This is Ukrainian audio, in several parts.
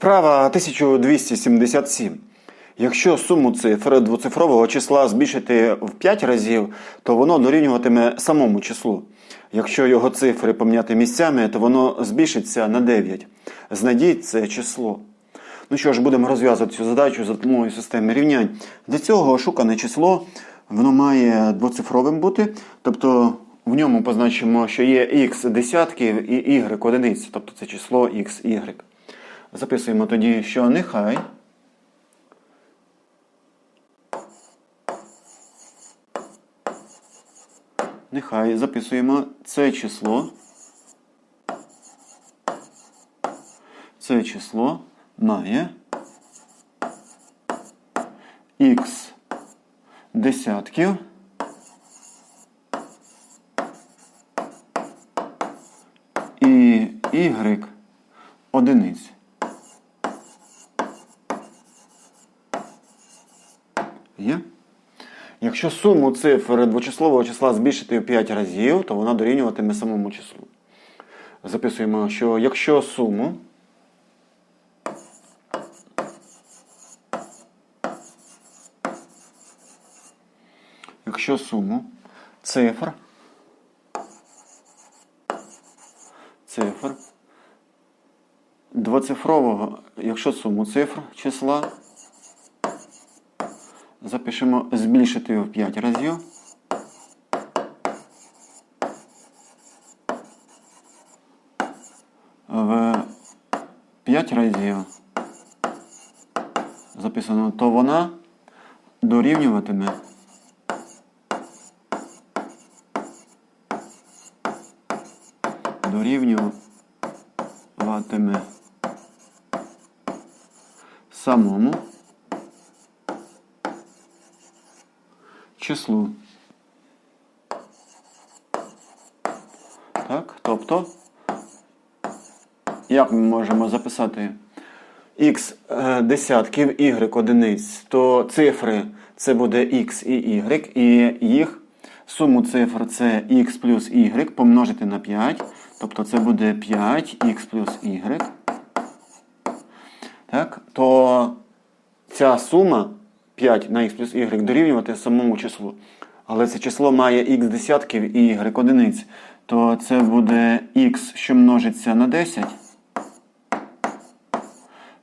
Вправа 1277. Якщо суму цифр двоцифрового числа збільшити в 5 разів, то воно дорівнюватиме самому числу. Якщо його цифри поміняти місцями, то воно збільшиться на 9. Знайдіть це число. Ну що ж, будемо розв'язувати цю задачу за допомогою системи рівнянь. Для цього шукане число воно має двоцифровим бути, тобто в ньому позначимо, що є x десятків і y одиниць, тобто це число x, y. Записуємо тоді, що нехай нехай записуємо це число. Це число має x десятків і y одиниць. Є? Якщо суму цифр двочислового числа збільшити в 5 разів, то вона дорівнюватиме самому числу. Записуємо, що якщо суму якщо суму цифр цифр двоцифрового, якщо суму цифр числа запишемо збільшити в 5 разів. В 5 разів записано, то вона дорівнюватиме дорівнюватиме самому числу. Так, тобто, як ми можемо записати x е, десятків y одиниць, то цифри це буде x і y, і їх суму цифр це x плюс y помножити на 5, тобто це буде 5x плюс y. Так, то ця сума 5 на x плюс y дорівнювати самому числу. Але це число має x десятків і y одиниць. То це буде x, що множиться на 10,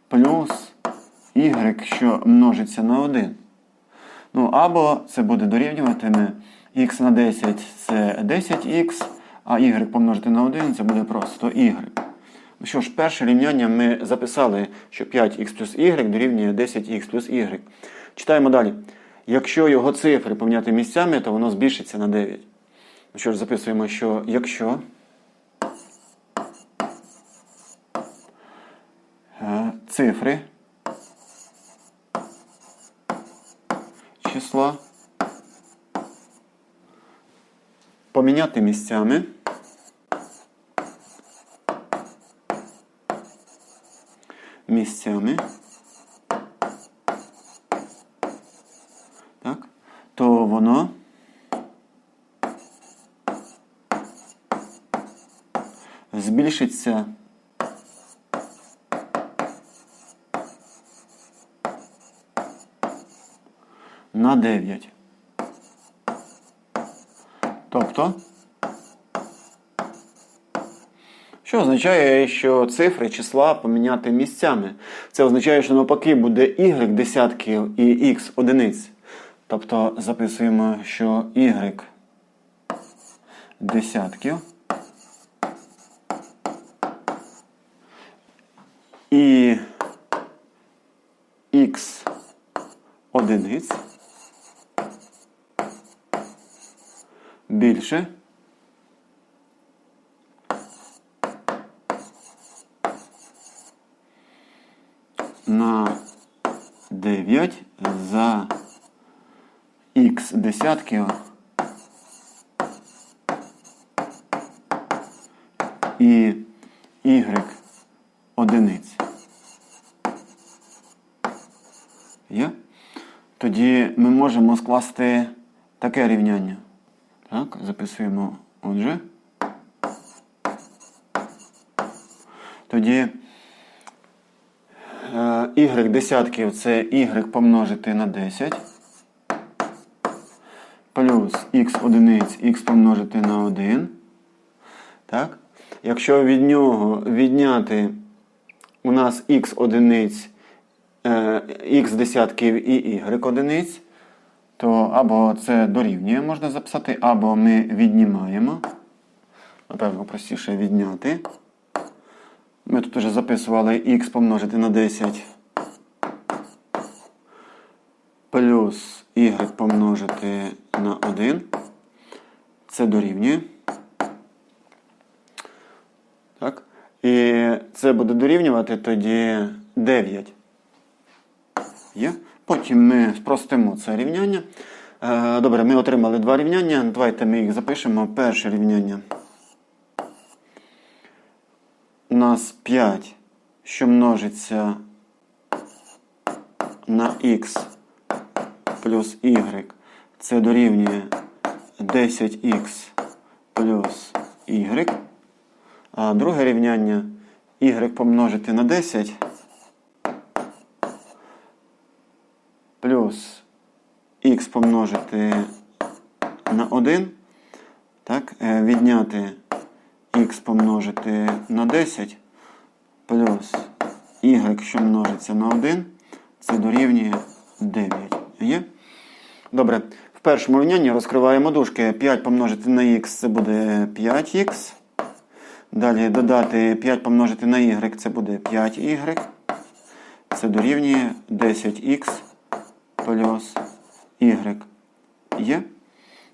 плюс y, що множиться на 1. Ну, або це буде дорівнюватиме x на 10 це 10х, а y помножити на 1 це буде просто y. Ну що ж, перше рівняння ми записали, що 5х плюс y дорівнює 10х плюс y. Читаємо далі. Якщо його цифри поміняти місцями, то воно збільшиться на 9. Ну що ж, записуємо, що якщо е, цифри числа поміняти місцями, місцями, так, то воно збільшиться. На 9. Тобто, що означає, що цифри числа поміняти місцями. Це означає, що навпаки буде y десятків і x одиниць. Тобто записуємо, що y десятків і x одиниць більше на 9 за х десятків і y одиниць. Є? Тоді ми можемо скласти таке рівняння. Так, записуємо отже. Тоді y десятків це y помножити на 10. Плюс х одиниць х помножити на 1. Так? Якщо від нього відняти у нас х одиниць, е, х десятків і y одиниць, то або це дорівнює, можна записати, або ми віднімаємо. Напевно, простіше відняти. Ми тут вже записували х помножити на 10 плюс y помножити на 1. Це дорівнює. Так. І це буде дорівнювати тоді 9. Є? Потім ми спростимо це рівняння. Е, Добре, ми отримали два рівняння. Давайте ми їх запишемо. Перше рівняння. У нас 5, що множиться на х плюс y. Це дорівнює 10х плюс y. А друге рівняння y помножити на 10 плюс х помножити на 1. Так, е, відняти х помножити на 10 плюс y, що множиться на 1, це дорівнює 9. Є? Добре. В першому рівнянні розкриваємо дужки. 5 помножити на х це буде 5х. Далі додати 5 помножити на y це буде 5y. Це дорівнює 10х плюс y. Є?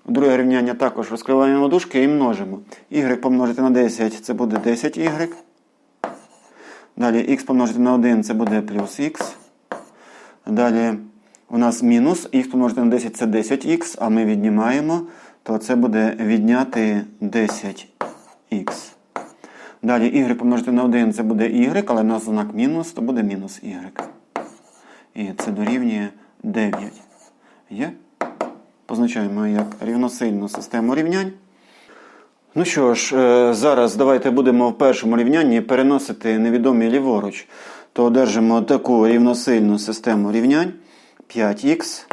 Друге рівняння також розкриваємо дужки і множимо. y помножити на 10 це буде 10y. Далі х помножити на 1 це буде плюс х. Далі у нас мінус х помножити на 10 це 10х, а ми віднімаємо, то це буде відняти 10х. Далі y помножити на 1 це буде y, але на знак мінус, то буде мінус y. І це дорівнює 9. Є? Позначаємо як рівносильну систему рівнянь. Ну що ж, е, зараз давайте будемо в першому рівнянні переносити невідомі ліворуч. То одержимо таку рівносильну систему рівнянь 5х.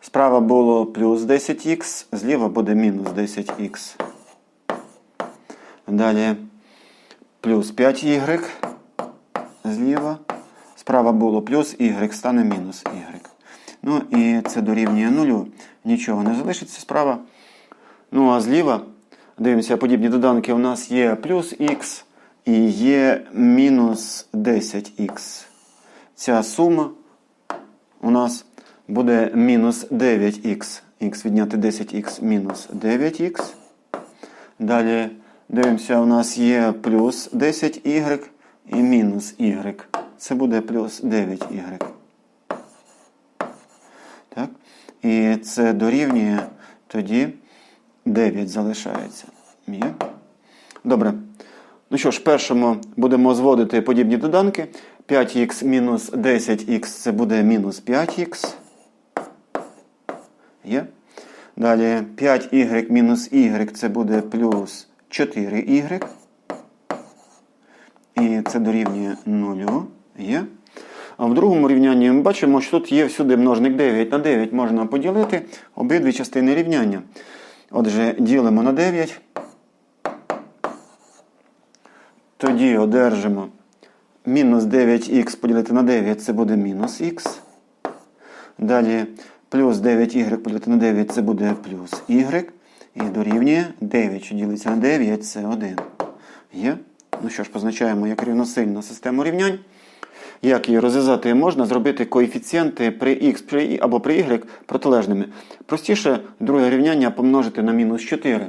Справа було плюс 10х, зліва буде мінус 10х. Далі плюс 5y зліва. Справа було плюс y, стане мінус y. Ну і це дорівнює нулю. Нічого не залишиться справа. Ну а зліва, дивимося, подібні доданки у нас є плюс х і є мінус 10х. Ця сума у нас буде мінус 9х. Х відняти 10х мінус 9х. Далі дивимося, у нас є плюс 10y і мінус y. Це буде плюс 9y. Так? І це дорівнює тоді 9 залишається. Є? Добре. Ну що ж, першому будемо зводити подібні доданки. 5х мінус 10х це буде мінус 5х. Є. Далі 5y мінус y це буде плюс 4y. І це дорівнює 0. Є. А в другому рівнянні ми бачимо, що тут є всюди множник 9 на 9 можна поділити обидві частини рівняння. Отже, ділимо на 9. Тоді одержимо мінус 9х поділити на 9 це буде мінус х. Далі плюс 9y поділити на 9 це буде плюс y. І дорівнює 9, що ділиться на 9 це 1. Є? Ну що ж, позначаємо як рівносильну систему рівнянь. Як її розв'язати можна зробити коефіцієнти при х або при y протилежними. Простіше друге рівняння помножити на мінус 4.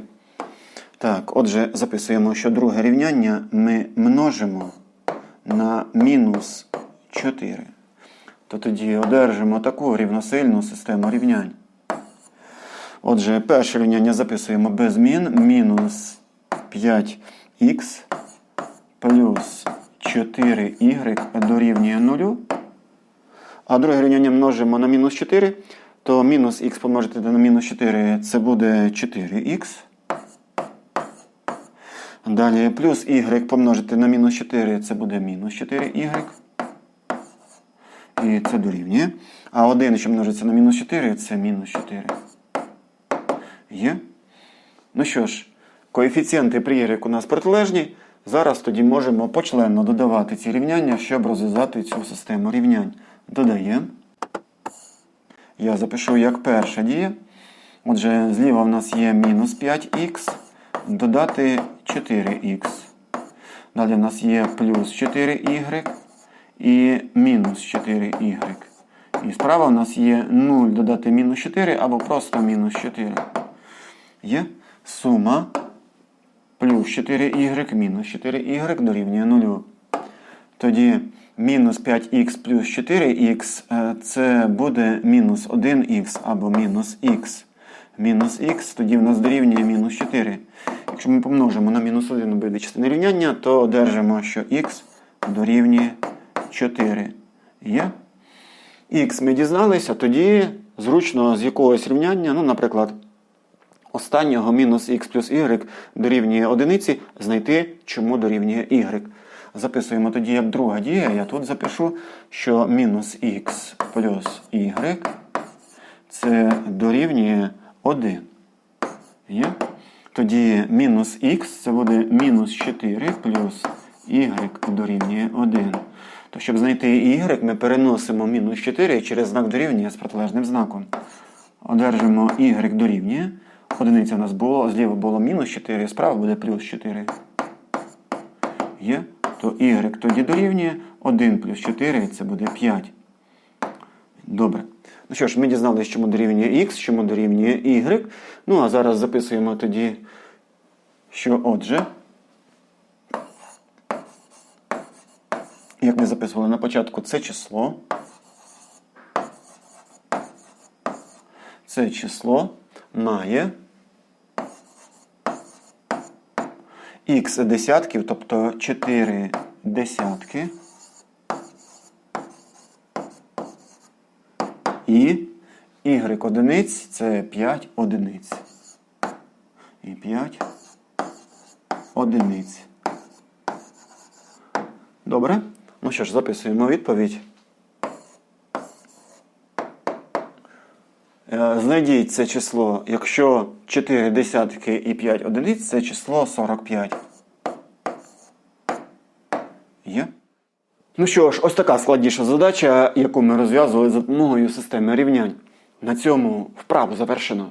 Так, отже, записуємо, що друге рівняння ми множимо на мінус 4. То тоді одержимо таку рівносильну систему рівнянь. Отже, перше рівняння записуємо без змін. Мінус 5х плюс 4y дорівнює 0. А друге рівняння множимо на мінус 4, то мінус х помножити на мінус 4 це буде 4х. Далі плюс y помножити на мінус 4, це буде мінус 4y. І це дорівнює. А 1, що множиться на мінус 4, це мінус 4. Є? Ну що ж, коефіцієнти при y у нас протилежні. Зараз тоді можемо почленно додавати ці рівняння, щоб розв'язати цю систему рівнянь. Додаємо. Я запишу як перша дія. Отже, зліва в нас є мінус 5х, додати 4х. Далі в нас є плюс 4y і мінус 4y. І справа в нас є 0 додати мінус 4 або просто мінус 4. Є сума плюс 4y мінус 4y дорівнює 0. Тоді мінус 5х плюс 4х е, це буде мінус 1х або мінус х. Мінус х тоді в нас дорівнює мінус 4. Якщо ми помножимо на мінус 1 обидві частини рівняння, то одержимо, що х дорівнює 4. Є? Х ми дізналися, тоді зручно з якогось рівняння, ну, наприклад, останнього мінус х плюс y дорівнює одиниці, знайти, чому дорівнює y. Записуємо тоді як друга дія. Я тут запишу, що мінус х плюс y це дорівнює 1. Є? Тоді мінус х це буде мінус 4 плюс y дорівнює 1. То щоб знайти y, ми переносимо мінус 4 через знак дорівнює з протилежним знаком. Одержимо y дорівнює. Одиниця у нас було, зліва було мінус 4, справа буде плюс 4. Є? То y тоді дорівнює 1 плюс 4 це буде 5. Добре. Ну що ж, ми дізналися, чому дорівнює x, чому дорівнює y. Ну, а зараз записуємо тоді, що отже. Як ми записували на початку, це число. Це число має х десятків, тобто 4 десятки. І y одиниць це 5 одиниць. І 5 одиниць. Добре? Ну що ж, записуємо відповідь. Е, Знайдіть це число, якщо 4 десятки і 5 одиниць, це число 45. Є? Ну що ж, ось така складніша задача, яку ми розв'язували за допомогою системи рівнянь. На цьому вправу завершено.